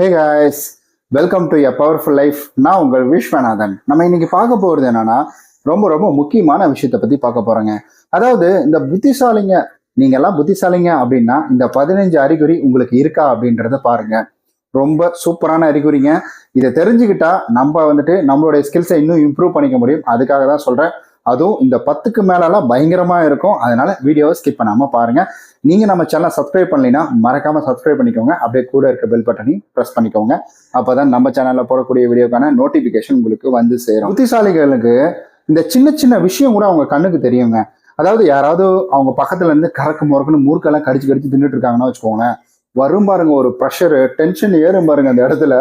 Hey guys welcome to a powerful life நான் உங்கள் விஸ்வநாதன். நம்ம இன்னைக்கு பார்க்க போகிறது என்னன்னா ரொம்ப ரொம்ப முக்கியமான விஷயத்தை பற்றி பார்க்க போகிறோங்க அதாவது இந்த புத்திசாலிங்க நீங்கள்லாம் புத்திசாலிங்க அப்படின்னா இந்த பதினஞ்சு அறிகுறி உங்களுக்கு இருக்கா அப்படின்றத பாருங்க. ரொம்ப சூப்பரான அறிகுறிங்க. இதை தெரிஞ்சுக்கிட்டா நம்ம வந்துட்டு நம்மளுடைய ஸ்கில்ஸை இன்னும் இம்ப்ரூவ் பண்ணிக்க முடியும். அதுக்காக தான் சொல்கிறேன் அதுவும் இந்த பத்துக்கு மேலெல்லாம் பயங்கரமாக இருக்கும். அதனால வீடியோவை ஸ்கிப் பண்ணாமல் பாருங்கள் நீங்கள் நம்ம சேனலை சப்ஸ்கிரைப் பண்ணலைன்னா மறக்காம சப்ஸ்கிரைப் பண்ணிக்கோங்க. அப்படியே கூட இருக்க பெல் பட்டனையும் ப்ரெஸ் பண்ணிக்கோங்க. அப்பதான் நம்ம சேனலில் போடக்கூடிய வீடியோக்கான நோட்டிஃபிகேஷன் உங்களுக்கு வந்து சேரும். புத்திசாலிகளுக்கு இந்த சின்ன சின்ன விஷயம் கூட அவங்க கண்ணுக்கு தெரியுங்க. அதாவது யாராவது அவங்க பக்கத்துல இருந்து கறக்கு முறக்குன்னு மூர்க்கெல்லாம் கடிச்சு கடிச்சு தின்னுட்டு இருக்காங்கன்னா வச்சுக்கோங்களேன். வரும் பாருங்க ஒரு ப்ரெஷரு டென்ஷன் ஏறும் பாருங்க அந்த இடத்துல.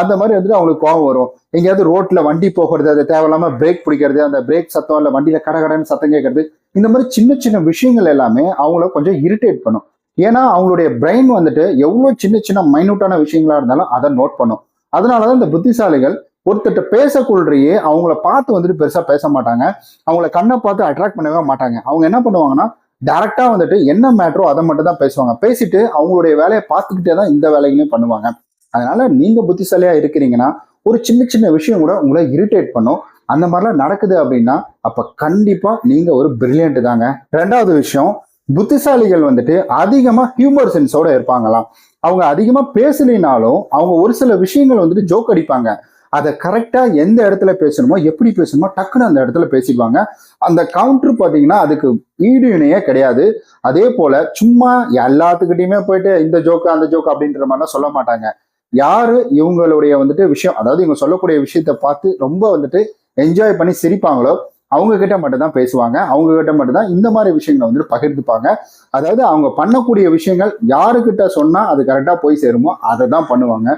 அந்த மாதிரி வந்துட்டு அவங்களுக்கு கோவம் வரும். எங்கேயாவது ரோட்ல வண்டி போகிறது அது தேவையில்லாம பிரேக் பிடிக்கிறது அந்த பிரேக் சத்தம் இல்லை வண்டியில கட கடன்னு சத்தம் கேட்கறது இந்த மாதிரி சின்ன சின்ன விஷயங்கள் எல்லாமே அவங்கள கொஞ்சம் இரிட்டேட் பண்ணும். ஏன்னா அவங்களுடைய பிரெயின் வந்துட்டு எவ்வளோ சின்ன சின்ன மைனூட்டான விஷயங்களா இருந்தாலும் அதை நோட் பண்ணும். அதனாலதான் இந்த புத்திசாலிகள் ஒருத்தர்கிட்ட பேசக்கொள்றையே அவங்கள பார்த்து வந்துட்டு பெருசா பேச மாட்டாங்க. அவங்கள கண்ணை பார்த்து அட்ராக்ட் பண்ணவே மாட்டாங்க. அவங்க என்ன பண்ணுவாங்கன்னா டேரெக்டாக வந்துட்டு என்ன மேட்ரோ அதை மட்டும் தான் பேசுவாங்க. பேசிட்டு அவங்களுடைய வேலையை பார்த்துக்கிட்டே தான் இந்த வேலைகளையும் பண்ணுவாங்க. அதனால நீங்க புத்திசாலியா இருக்கிறீங்கன்னா ஒரு சின்ன சின்ன விஷயம் கூட உங்களை இரிட்டேட் பண்ணும். அந்த மாதிரிலாம் நடக்குது அப்படின்னா அப்ப கண்டிப்பா நீங்க ஒரு பிரில்லியன்ட் தாங்க. ரெண்டாவது விஷயம் புத்திசாலிகள் வந்துட்டு அதிகமா ஹியூமர் சென்ஸோட இருப்பாங்களாம். அவங்க அதிகமா பேசலினாலும் அவங்க ஒரு சில விஷயங்கள் வந்துட்டு ஜோக் அடிப்பாங்க. அதை கரெக்டாக எந்த இடத்துல பேசணுமோ எப்படி பேசணுமோ டக்குன்னு அந்த இடத்துல பேசிடுவாங்க. அந்த கவுண்டர் பார்த்தீங்கன்னா அதுக்கு ஈடு இணையே கிடையாது. அதே போல சும்மா எல்லாத்துக்கிட்டையுமே போயிட்டு இந்த ஜோக்கு அந்த ஜோக்கு அப்படின்ற மாதிரிலாம் சொல்ல மாட்டாங்க. யாரு இவங்களுடைய வந்துட்டு விஷயம் அதாவது இவங்க சொல்லக்கூடிய விஷயத்த பார்த்து ரொம்ப வந்துட்டு என்ஜாய் பண்ணி சிரிப்பாங்களோ அவங்க கிட்ட மட்டும்தான் பேசுவாங்க. அவங்க கிட்ட மட்டும்தான் இந்த மாதிரி விஷயங்களை வந்துட்டு பகிர்ந்துப்பாங்க. அதாவது அவங்க பண்ணக்கூடிய விஷயங்கள் யாருக்கிட்ட சொன்னா அது கரெக்டா போய் சேருமோ அதை தான் பண்ணுவாங்க.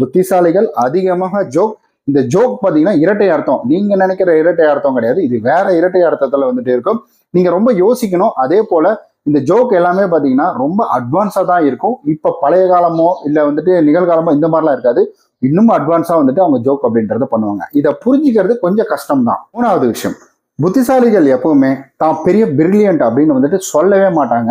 புத்திசாலிகள் அதிகமாக ஜோக் இந்த ஜோக் பார்த்தீங்கன்னா இரட்டை அர்த்தம். நீங்க நினைக்கிற இரட்டை அர்த்தம் கிடையாது. இது வேற இரட்டை அர்த்தத்துல வந்துட்டு இருக்கும். நீங்க ரொம்ப யோசிக்கணும். அதே போல இந்த ஜோக் எல்லாமே பார்த்தீங்கன்னா ரொம்ப அட்வான்ஸாக தான் இருக்கும். இப்போ பழைய காலமோ இல்லை வந்துட்டு நிகழ்காலமோ இந்த மாதிரிலாம் இருக்காது. இன்னும் அட்வான்ஸாக வந்துட்டு அவங்க ஜோக் அப்படின்றத பண்ணுவாங்க. இதை புரிஞ்சுக்கிறது கொஞ்சம் கஷ்டம் தான் மூணாவது விஷயம். புத்திசாலிகள் எப்பவுமே தான் பெரிய பிரில்லியன்ட் அப்படின்னு வந்துட்டு சொல்லவே மாட்டாங்க.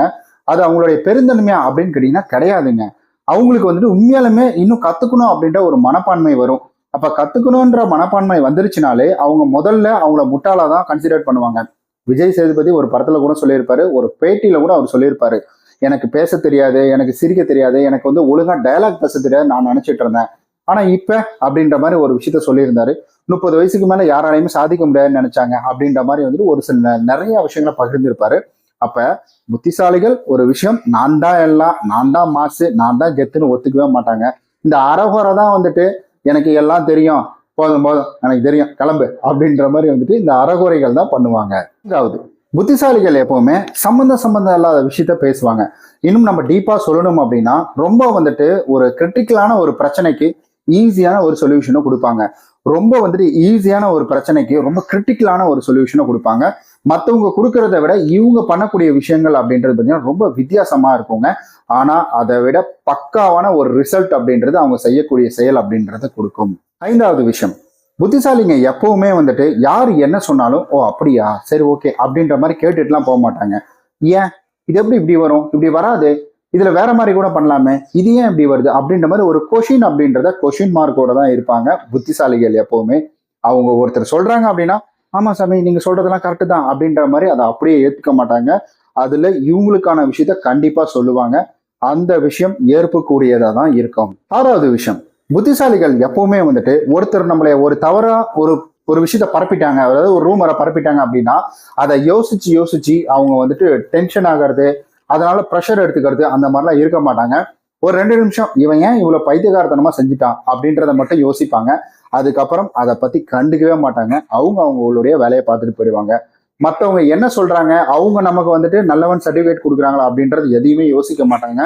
அது அவங்களுடைய பெருந்தன்மையா அப்படின்னு கேட்டீங்கன்னா கிடையாதுங்க. அவங்களுக்கு வந்துட்டு உண்மையாலுமே இன்னும் கத்துக்கணும் அப்படின்ற ஒரு மனப்பான்மை வரும். அப்ப கத்துக்கணும்ன்ற மனப்பான்மை வந்துருச்சுனாலே அவங்க முதல்ல அவங்கள முட்டாளா தான் கன்சிடர் பண்ணுவாங்க. விஜய் சேதுபதி ஒரு படத்துல கூட சொல்லியிருப்பாரு ஒரு பேட்டியில கூட அவர் சொல்லியிருப்பாரு. எனக்கு பேச தெரியாது எனக்கு சிரிக்க தெரியாது எனக்கு வந்து ஒழுங்கா டயலாக் பேச தெரியாது நான் நினைச்சிட்டு இருந்தேன். ஆனா இப்ப அப்படின்ற மாதிரி ஒரு விஷயத்த சொல்லியிருந்தாரு. முப்பது வயசுக்கு மேல யாராலையுமே சாதிக்க முடியாதுன்னு நினைச்சாங்க அப்படின்ற மாதிரி வந்துட்டு ஒரு சில நிறைய விஷயங்களை பகிர்ந்திருப்பாரு. அப்ப புத்திசாலிகள் ஒரு விஷயம் நான் தான் எல்லாம் நான் தான் மாசு நான் தான் கெத்துன்னு ஒத்துக்கவே மாட்டாங்க. இந்த அறகுறை தான் வந்துட்டு எனக்கு எல்லாம் தெரியும் போதும் போதும் எனக்கு தெரியும் கிளம்பு அப்படின்ற மாதிரி வந்துட்டு இந்த அறகுறைகள் தான் பண்ணுவாங்க. அதாவது புத்திசாலிகள் எப்பவுமே சம்பந்த சம்பந்தம் இல்லாத விஷயத்த பேசுவாங்க. இன்னும் நம்ம டீப்பா சொல்லணும் அப்படின்னா ரொம்ப வந்துட்டு ஒரு கிரிட்டிக்கலான ஒரு பிரச்சனைக்கு ஈஸியான ஒரு சொல்யூஷனை கொடுப்பாங்க. ரொம்ப வந்துட்டு ஈஸியான ஒரு பிரச்சனைக்கு ரொம்ப கிரிட்டிக்கலான ஒரு சொல்யூஷனை கொடுப்பாங்க. மற்றவங்க கொடுக்கறத விட இவங்க பண்ணக்கூடிய விஷயங்கள் அப்படின்றது பார்த்தீங்கன்னா ரொம்ப வித்தியாசமா இருக்குங்க. ஆனா அதை விட பக்காவான ஒரு ரிசல்ட் அப்படின்றது அவங்க செய்யக்கூடிய செயல் அப்படின்றத கொடுக்கும். ஐந்தாவது விஷயம். புத்திசாலிங்க எப்பவுமே வந்துட்டு யார் என்ன சொன்னாலும் ஓ அப்படியா? சரி ஓகே அப்படின்ற மாதிரி கேட்டுட்டுலாம் போக மாட்டாங்க. ஏன்? இது எப்படி இப்படி வரும்? இப்படி வராது? இதுல வேற மாதிரி கூட பண்ணலாமே. இது ஏன் இப்படி வருது? அப்படின்ற மாதிரி ஒரு கொஷின் அப்படின்றத கொஷின் மார்க்கோட தான் இருப்பாங்க. புத்திசாலிகள் எப்பவுமே. அவங்க ஒருத்தர் சொல்றாங்க அப்படின்னா ஆமா சாமி நீங்க சொல்றதெல்லாம் கரெக்டு தான். அப்படின்ற மாதிரி அதை அப்படியே ஏத்துக்க மாட்டாங்க. அதுல இவங்களுக்கான விஷயத்த கண்டிப்பா சொல்லுவாங்க. அந்த விஷயம் ஏற்புக்கூடியதா தான் இருக்கும். ஆறாவது விஷயம் புத்திசாலிகள் எப்பவுமே வந்துட்டு ஒருத்தர் நம்மளை ஒரு தவறா ஒரு ஒரு விஷயத்த பரப்பிட்டாங்க அதாவது ஒரு ரூமரை பரப்பிட்டாங்க அப்படின்னா அதை யோசிச்சு யோசிச்சு அவங்க வந்துட்டு டென்ஷன் ஆகிறது அதனால ப்ரெஷர் எடுத்துக்கிறது அந்த மாதிரிலாம் இருக்க மாட்டாங்க. ஒரு ரெண்டு நிமிஷம் இவன் ஏன் இவ்வளோ பைத்தியகாரத்தனமாக செஞ்சுட்டான் அப்படின்றத மட்டும் யோசிப்பாங்க. அதுக்கப்புறம் அதை பற்றி கண்டுக்கவே மாட்டாங்க. அவங்க அவங்களுடைய வேலையை பார்த்துட்டு போயிடுவாங்க. மற்றவங்க என்ன சொல்கிறாங்க அவங்க நமக்கு வந்துட்டு நல்லவன் சர்டிஃபிகேட் கொடுக்குறாங்களா அப்படின்றது எதையுமே யோசிக்க மாட்டாங்க.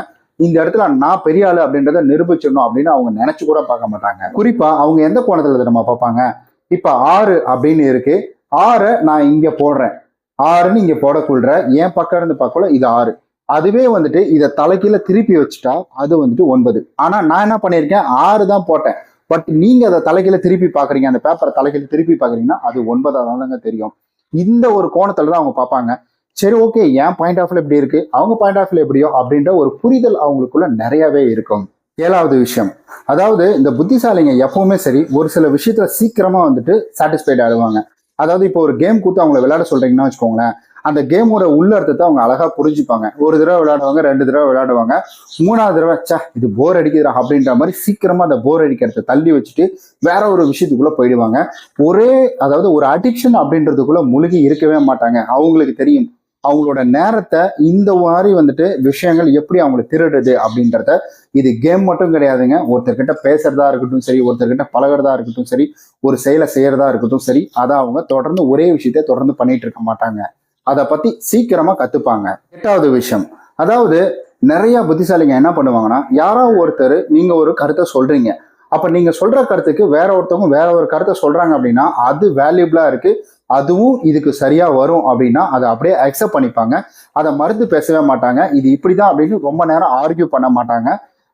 இந்த இடத்துல நான் பெரிய ஆளு அப்படின்றத நிரூபிச்சிடணும் அப்படின்னு அவங்க நினைச்சு கூட பார்க்க மாட்டாங்க. குறிப்பா அவங்க எந்த கோணத்துல நம்ம பார்ப்பாங்க? இப்ப ஆறு அப்படின்னு இருக்கு. ஆறை நான் இங்க போடுறேன். ஆறுன்னு இங்க போடக்குள்ள என் பக்கம் இருந்து பார்க்கல இது ஆறு. அதுவே வந்துட்டு இதை தலைக்கீழ திருப்பி வச்சுட்டா அது வந்துட்டு ஒன்பது. ஆனா நான் என்ன பண்ணியிருக்கேன்? ஆறு தான் போட்டேன். பட் நீங்க அதை தலைக்கீழ திருப்பி பாக்குறீங்க அந்த பேப்பரை தலைக்கீழ திருப்பி பாக்குறீங்கன்னா அது ஒன்பதா தாங்க தெரியும். இந்த ஒரு கோணத்துல தான் அவங்க பார்ப்பாங்க. சரி ஓகே என் பாயிண்ட் ஆஃப்ல இப்படி இருக்கு? அவங்க பாயிண்ட் ஆஃப்ல எப்படியோ அப்படின்ற ஒரு புரிதல் அவங்களுக்குள்ள நிறையவே இருக்கும். ஏழாவது விஷயம். அதாவது இந்த புத்திசாலிங்க எப்பவுமே சரி ஒரு சில விஷயத்துல சீக்கிரமா வந்துட்டு சாட்டிஸ்ஃபைட் ஆகுவாங்க அதாவது இப்போ ஒரு கேம் கொடுத்து அவங்கள விளையாட சொல்றீங்கன்னா வச்சுக்கோங்களேன். அந்த கேமோட உள்ள அர்த்தத்தை அவங்க அழகா புரிஞ்சுப்பாங்க. ஒரு தடவை விளையாடுவாங்க ரெண்டு தடவை விளையாடுவாங்க. மூணாவது தடவை ச்சே இது போர் அடிக்குதுடா அப்படின்ற மாதிரி சீக்கிரமா அந்த போர் அடிக்கிறத தள்ளி வச்சுட்டு வேற ஒரு விஷயத்துக்குள்ள போயிடுவாங்க. ஒரே அதாவது ஒரு அடிக்ஷன் அப்படின்றதுக்குள்ள முழுகி இருக்கவே மாட்டாங்க. அவங்களுக்கு தெரியும். அவங்களோட நேரத்தை இந்த மாதிரி வந்துட்டு விஷயங்கள் எப்படி அவங்களை திருடுது அப்படின்றத. இது கேம் மட்டும் கிடையாதுங்க. ஒருத்தர்கிட்ட பேசுறதா இருக்கட்டும் சரி ஒருத்தர்கிட்ட பழகுறதா இருக்கட்டும் சரி ஒரு செயலை செய்யறதா இருக்கட்டும் சரி அதை அவங்க தொடர்ந்து ஒரே விஷயத்த தொடர்ந்து பண்ணிட்டு இருக்க மாட்டாங்க. அதை பத்தி சீக்கிரமா கத்துப்பாங்க. எட்டாவது விஷயம். அதாவது நிறைய புத்திசாலிங்க என்ன பண்ணுவாங்கன்னா யாராவது ஒருத்தர் நீங்க ஒரு கருத்தை சொல்றீங்க. அப்ப நீங்க சொல்ற கருத்துக்கு வேற ஒருத்தவங்க வேற ஒரு கருத்தை சொல்றாங்க அப்படின்னா அது வேல்யூபிளா இருக்கு. அதுவும் இதுக்கு சரியா வரும் அப்படின்னா அதை அப்படியே அக்செப்ட் பண்ணிப்பாங்க. அதை மறுத்து பேசவே மாட்டாங்க. இது இப்படிதான் அப்படின்னு ரொம்ப நேரம் ஆர்கியூ பண்ண மாட்டாங்க.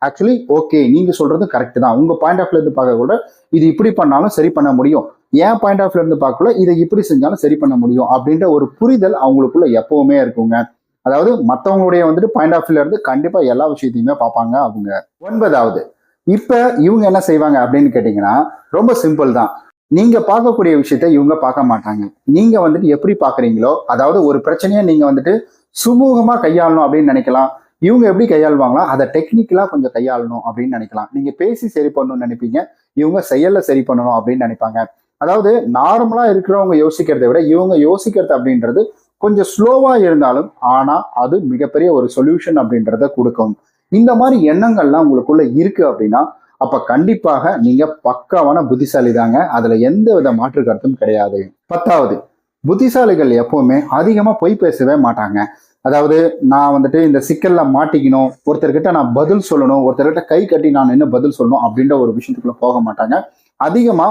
ஆக்சுவலி ஓகே நீங்க சொல்றது கரெக்ட் தான். உங்க பாயிண்ட் ஆஃப் இருந்து பார்க்க கூட இது இப்படி பண்ணாலும் சரி பண்ண முடியும். என் பாயிண்ட் ஆஃப் இருந்து பார்க்கல இதை இப்படி செஞ்சாலும் சரி பண்ண முடியும் அப்படின்ற ஒரு புரிதல் அவங்களுக்குள்ள எப்பவுமே இருக்குங்க. அதாவது மற்றவங்களுடைய வந்துட்டு பாயிண்ட் ஆஃப் இருந்து கண்டிப்பா எல்லா விஷயத்தையுமே பார்ப்பாங்க அவங்க. ஒன்பதாவது இப்ப இவங்க என்ன செய்வாங்க அப்படின்னு கேட்டீங்கன்னா ரொம்ப சிம்பிள் தான். நீங்க பார்க்கக்கூடிய விஷயத்த இவங்க பார்க்க மாட்டாங்க. நீங்க வந்துட்டு எப்படி பாக்குறீங்களோ அதாவது ஒரு பிரச்சனையை நீங்க வந்துட்டு சுமூகமா கையாளணும் அப்படின்னு நினைக்கலாம். இவங்க எப்படி கையாளுவாங்களோ அதை டெக்னிக்கலா கொஞ்சம் கையாளணும் அப்படின்னு நினைக்கலாம். நீங்க பேசி சரி பண்ணணும்னு நினைப்பீங்க. இவங்க செயல்ல சரி பண்ணணும் அப்படின்னு நினைப்பாங்க. அதாவது நார்மலா இருக்கிறவங்க யோசிக்கிறதை விட இவங்க யோசிக்கிறது அப்படின்றது கொஞ்சம் ஸ்லோவா இருந்தாலும் ஆனா அது மிகப்பெரிய ஒரு சொல்யூஷன் அப்படின்றத கொடுக்கும். இந்த மாதிரி எண்ணங்கள்லாம் உங்களுக்குள்ள இருக்கு அப்படின்னா அப்ப கண்டிப்பாக நீங்க பக்காவான புத்திசாலி தாங்க. அதுல எந்த வித மாற்று கருத்தும் கிடையாது. பத்தாவது புத்திசாலிகள் எப்பவுமே அதிகமா பொய் பேசவே மாட்டாங்க. அதாவது நான் வந்துட்டு இந்த சிக்கல்ல மாட்டிக்கணும் ஒருத்தர்கிட்ட நான் பதில் சொல்லணும் ஒருத்தர்கிட்ட கை கட்டி நான் என்ன பதில் சொல்லணும் அப்படின்ற ஒரு விஷயத்துக்குள்ள போக மாட்டாங்க. அதிகமா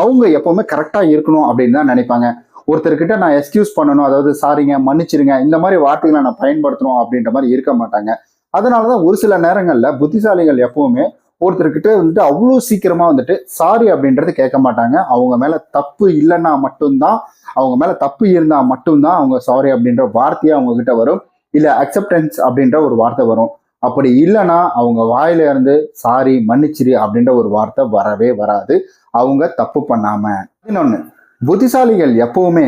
அவங்க எப்பவுமே கரெக்டாக இருக்கணும் அப்படின்னு தான் நினைப்பாங்க. ஒருத்தர்கிட்ட நான் எக்ஸ்கியூஸ் பண்ணணும் அதாவது சாரிங்க மன்னிச்சிருங்க இந்த மாதிரி வார்த்தைகளை நான் பயன்படுத்தணும் அப்படின்ற மாதிரி இருக்க மாட்டாங்க. அதனாலதான் ஒரு சில நேரங்களில் புத்திசாலிகள் எப்பவுமே ஒருத்தர்கிட்ட வந்துட்டு அவ்வளோ சீக்கிரமாக வந்துட்டு சாரி அப்படின்றது கேட்க மாட்டாங்க. அவங்க மேலே தப்பு இல்லைன்னா மட்டும்தான் அவங்க மேலே தப்பு இருந்தால் மட்டும்தான் அவங்க சாரி அப்படின்ற வார்த்தையே அவங்க கிட்ட வரும். இல்லை அக்செப்டன்ஸ் அப்படின்ற ஒரு வார்த்தை வரும். அப்படி இல்லைன்னா அவங்க வாயில இருந்து சாரி மன்னிச்சிரு அப்படின்ற ஒரு வார்த்தை வரவே வராது. அவங்க தப்பு பண்ணாம. இன்னொன்னு புத்திசாலிகள் எப்பவுமே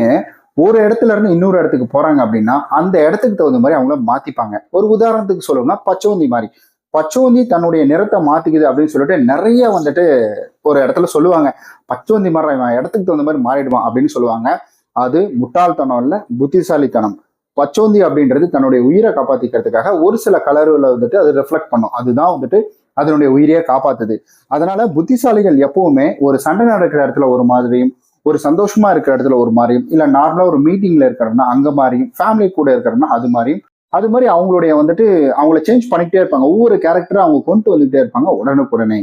ஒரு இடத்துல இருந்து இன்னொரு இடத்துக்கு போறாங்க அப்படின்னா அந்த இடத்துக்கு தகுந்த மாதிரி அவங்கள மாத்திப்பாங்க. ஒரு உதாரணத்துக்கு சொல்லணும்னா பச்சோந்தி மாதிரி. பச்சோந்தி தன்னுடைய நிறத்தை மாத்திக்குது அப்படின்னு சொல்லிட்டு நிறைய வந்துட்டு ஒரு இடத்துல சொல்லுவாங்க. பச்சோந்தி மரம் இடத்துக்கு தகுந்த மாதிரி மாறிடுவான் அப்படின்னு சொல்லுவாங்க. அது முட்டாள்தனம் இல்லை புத்திசாலித்தனம். பச்சோந்தி அப்படின்றது தன்னுடைய உயிரை காப்பாத்திக்கிறதுக்காக ஒரு சில கலர்ல வந்துட்டு அது ரிஃப்ளெக்ட் பண்ணும். அதுதான் வந்துட்டு அதனுடைய உயிரையே காப்பாத்துது. அதனால புத்திசாலிகள் எப்பவுமே ஒரு சண்டை நடக்கிற இடத்துல ஒரு மாதிரியும் ஒரு சந்தோஷமா இருக்கிற இடத்துல ஒரு மாதிரியும் இல்ல நார்மலா ஒரு மீட்டிங்ல இருக்கிறதுனா அங்க மாதிரியும் ஃபேமிலி கூட இருக்கிறதுனா அது மாதிரியும் அது மாதிரி அவங்களுடைய வந்துட்டு அவங்கள சேஞ்ச் பண்ணிக்கிட்டே இருப்பாங்க. ஒவ்வொரு கேரக்டரும் அவங்க கொண்டு வந்துகிட்டே இருப்பாங்க உடனுக்குடனே.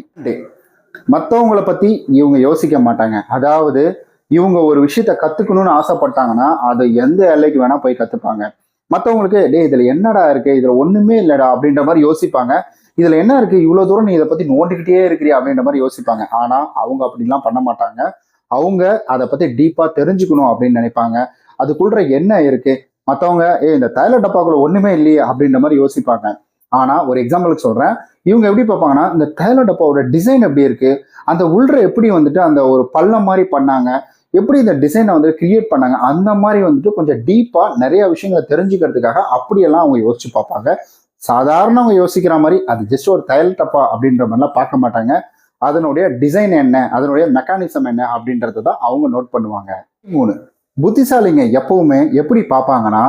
மற்றவங்களை பத்தி இவங்க யோசிக்க மாட்டாங்க. அதாவது இவங்க ஒரு விஷயத்த கத்துக்கணும்னு ஆசைப்பட்டாங்கன்னா அது எந்த எல்லைக்கு வேணா போய் கத்துப்பாங்க. மற்றவங்களுக்கு டே இதுல என்னடா இருக்கு? இதுல ஒண்ணுமே இல்லடா அப்படின்ற மாதிரி யோசிப்பாங்க. இதுல என்ன இருக்கு? இவ்வளவு தூரம் நீ இதை பத்தி நோண்டிக்கிட்டே இருக்கிறியா? அப்படின்ற மாதிரி யோசிப்பாங்க. ஆனா அவங்க அப்படிலாம் பண்ண மாட்டாங்க. அவங்க அதை பத்தி டீப்பா தெரிஞ்சுக்கணும் அப்படின்னு நினைப்பாங்க. அதுக்குள்ள என்ன இருக்கு? மற்றவங்க ஏ இந்த தைல டப்பாக்குள்ள ஒண்ணுமே இல்லையே அப்படின்ற மாதிரி யோசிப்பாங்க. ஆனா ஒரு எக்ஸாம்பிளுக்கு சொல்றேன். இவங்க எப்படி பார்ப்பாங்கன்னா இந்த தைல டப்பாவோட டிசைன் எப்படி இருக்கு? அந்த உள்ற எப்படி வந்துட்டு அந்த ஒரு பள்ளம் மாதிரி பண்ணாங்க? எப்படி இந்த டிசைனை வந்து கிரியேட் பண்ணாங்க? அந்த மாதிரி வந்துட்டு கொஞ்சம் டீப்பாக நிறைய விஷயங்களை தெரிஞ்சுக்கிறதுக்காக அப்படியெல்லாம் அவங்க யோசிச்சு பார்ப்பாங்க. சாதாரண அவங்க யோசிக்கிற மாதிரி அது ஜஸ்ட் ஒரு தையல் டப்பா அப்படின்ற மாதிரிலாம் பார்க்க மாட்டாங்க. அதனுடைய டிசைன் என்ன? அதனுடைய மெக்கானிசம் என்ன? அப்படின்றத தான் அவங்க நோட் பண்ணுவாங்க. மூணு புத்திசாலிங்க எப்பவுமே எப்படி பார்ப்பாங்கன்னா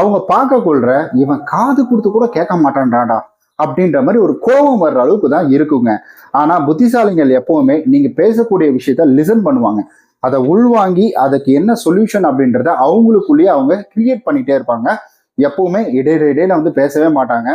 அவங்க பார்க்க கொள்ற இவன் காது கொடுத்து கூட கேட்க மாட்டான்டாடா அப்படின்ற மாதிரி ஒரு கோபம் வர்ற அளவுக்கு தான் இருக்குங்க. ஆனா புத்திசாலிகள் எப்பவுமே நீங்க பேசக்கூடிய விஷயத்த லிசன் பண்ணுவாங்க. அதை உள்வாங்கி அதுக்கு என்ன சொல்யூஷன் அப்படின்றத அவங்களுக்குள்ளேயே அவங்க கிரியேட் பண்ணிட்டே இருப்பாங்க. எப்பவுமே இடையில இடையில வந்து பேசவே மாட்டாங்க.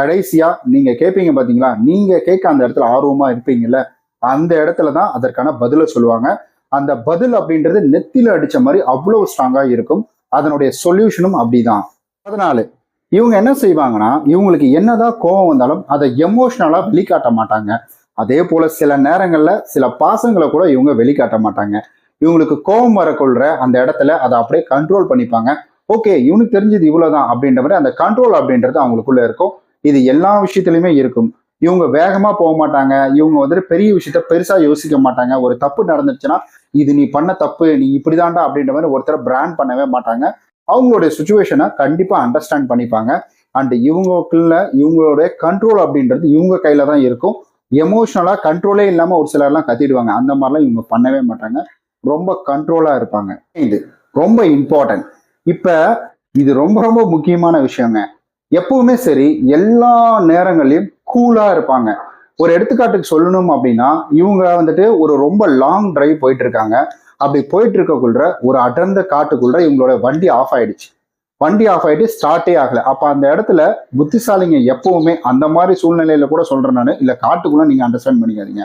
கடைசியா நீங்க கேட்பீங்க பாத்தீங்களா? நீங்க கேட்க அந்த இடத்துல ஆர்வமா இருப்பீங்கல்ல? அந்த இடத்துல தான் அதற்கான பதிலை சொல்லுவாங்க. அந்த பதில் அப்படின்றது நெத்தில அடிச்ச மாதிரி அவ்வளவு ஸ்ட்ராங்கா இருக்கும். அதனுடைய சொல்யூஷனும் அப்படிதான். அதனால இவங்க என்ன செய்வாங்கன்னா இவங்களுக்கு என்னதான் கோபம் வந்தாலும் அதை எமோஷனலா வெளிக்காட்ட மாட்டாங்க. அதே போல சில நேரங்கள்ல சில பாசங்களை கூட இவங்க வெளிக்காட்ட மாட்டாங்க. இவங்களுக்கு கோபம் வரக்கொள்ற அந்த இடத்துல அதை அப்படியே கண்ட்ரோல் பண்ணிப்பாங்க. ஓகே இவனுக்கு தெரிஞ்சது இவ்வளவுதான் அப்படின்ற மாதிரி அந்த கண்ட்ரோல் அப்படின்றது அவங்களுக்குள்ள இருக்கும். இது எல்லா விஷயத்துலயுமே இருக்கும். இவங்க வேகமா போக மாட்டாங்க. இவங்க வந்துட்டு பெரிய விஷயத்த பெருசா யோசிக்க மாட்டாங்க. ஒரு தப்பு நடந்துச்சுன்னா இது நீ பண்ண தப்பு நீ இப்படிதான்டா அப்படின்ற மாதிரி ஒருத்தரை பிராண்ட் பண்ணவே மாட்டாங்க. அவங்களுடைய சுச்சுவேஷனை கண்டிப்பா அண்டர்ஸ்டாண்ட் பண்ணிப்பாங்க. அண்ட் இவங்களுக்குள்ள இவங்களுடைய கண்ட்ரோல் அப்படின்றது இவங்க கையில தான் இருக்கும். எமோஷனலா கண்ட்ரோலே இல்லாம ஒரு சிலர்லாம் கத்திடுவாங்க. அந்த மாதிரிலாம் இவங்க பண்ணவே மாட்டாங்க. ரொம்ப கண்ட்ரோலா இருப்பாங்க. இது ரொம்ப இம்பார்ட்டன்ட் இப்ப இது ரொம்ப ரொம்ப முக்கியமான விஷயங்க. எப்பவுமே சரி எல்லா நேரங்களையும் கூலா இருப்பாங்க. ஒரு எடுத்துக்காட்டுக்கு சொல்லணும் அப்படின்னா இவங்க வந்துட்டு ஒரு ரொம்ப லாங் டிரைவ் போயிட்டு இருக்காங்க. அப்படி போயிட்டு இருக்கக்குள்ள ஒரு அடர்ந்த காட்டுக்குள்ள இவங்களோட வண்டி ஆஃப் ஆயிடுச்சு. வண்டி ஆஃப் ஆயிட்டு ஸ்டார்ட்டே ஆகல. அப்ப அந்த இடத்துல புத்திசாலிங்க எப்பவுமே அந்த மாதிரி சூழ்நிலையில கூட சொல்றேன் நான். இல்ல காட்டுக்குள்ள நீங்க அண்டர்ஸ்டாண்ட் பண்ணிக்காதீங்க.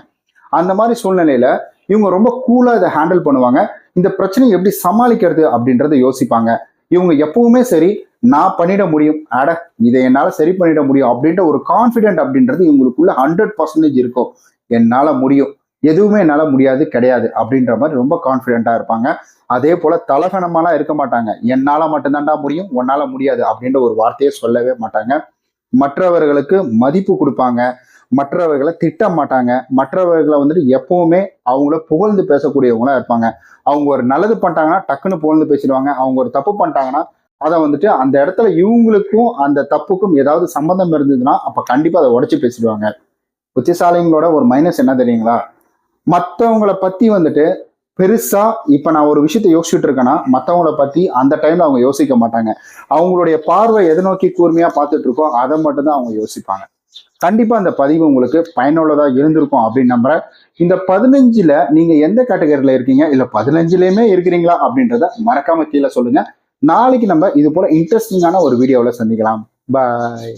அந்த மாதிரி சூழ்நிலையில இவங்க ரொம்ப கூலாக இதை ஹேண்டில் பண்ணுவாங்க. இந்த பிரச்சனையை எப்படி சமாளிக்கிறது அப்படின்றத யோசிப்பாங்க. இவங்க எப்பவுமே சரி நான் பண்ணிட முடியும். அட இதை என்னால் சரி பண்ணிட முடியும் அப்படின்ற ஒரு கான்ஃபிடென்ட் அப்படின்றது இவங்களுக்குள்ள ஹண்ட்ரட் பர்சன்டேஜ் இருக்கும். என்னால் முடியும். எதுவுமே என்னால் முடியாது கிடையாது அப்படின்ற மாதிரி ரொம்ப கான்ஃபிடென்ட்டாக இருப்பாங்க. அதே போல தலகணமாலாம் இருக்க மாட்டாங்க. என்னால் மட்டும்தான்டா முடியும் உன்னால் முடியாது அப்படின்ற ஒரு வார்த்தையை சொல்லவே மாட்டாங்க. மற்றவர்களுக்கு மதிப்பு கொடுப்பாங்க. மற்றவர்களை திட்ட மாட்டாங்க. மற்றவர்களை வந்துட்டு எப்பவுமே அவங்கள புகழ்ந்து பேசக்கூடியவங்களா இருப்பாங்க. அவங்க ஒரு நல்லது பண்ணிட்டாங்கன்னா டக்குன்னு புகழ்ந்து பேசிடுவாங்க. அவங்க ஒரு தப்பு பண்ணிட்டாங்கன்னா அதை வந்துட்டு அந்த இடத்துல இவங்களுக்கும் அந்த தப்புக்கும் ஏதாவது சம்பந்தம் இருந்ததுன்னா அப்ப கண்டிப்பா அதை உடச்சு பேசிடுவாங்க. புத்திசாலிங்களோட ஒரு மைனஸ் என்ன தெரியுங்களா? மற்றவங்கள பத்தி வந்துட்டு பெருசா இப்ப நான் ஒரு விஷயத்த யோசிச்சுட்டு இருக்கேன்னா மற்றவங்கள பத்தி அந்த டைம்ல அவங்க யோசிக்க மாட்டாங்க. அவங்களுடைய பார்வை எதை நோக்கி கூர்மையா பார்த்துட்டு இருக்கோ அதை மட்டும்தான் அவங்க யோசிப்பாங்க. கண்டிப்பா அந்த பதிவு உங்களுக்கு பயனுள்ளதா இருந்திருக்கும் அப்படின்னு நம்புகிறேன் இந்த பதினஞ்சில் நீங்க எந்த கேட்டகரியில் இருக்கீங்க? இல்ல பதினஞ்சுலேயுமே இருக்கிறீங்களா? அப்படின்றத மறக்காம கீழே சொல்லுங்க. நாளைக்கு நம்ம இது போல இன்ட்ரெஸ்டிங்கான ஒரு வீடியோவில் சந்திக்கலாம். பாய்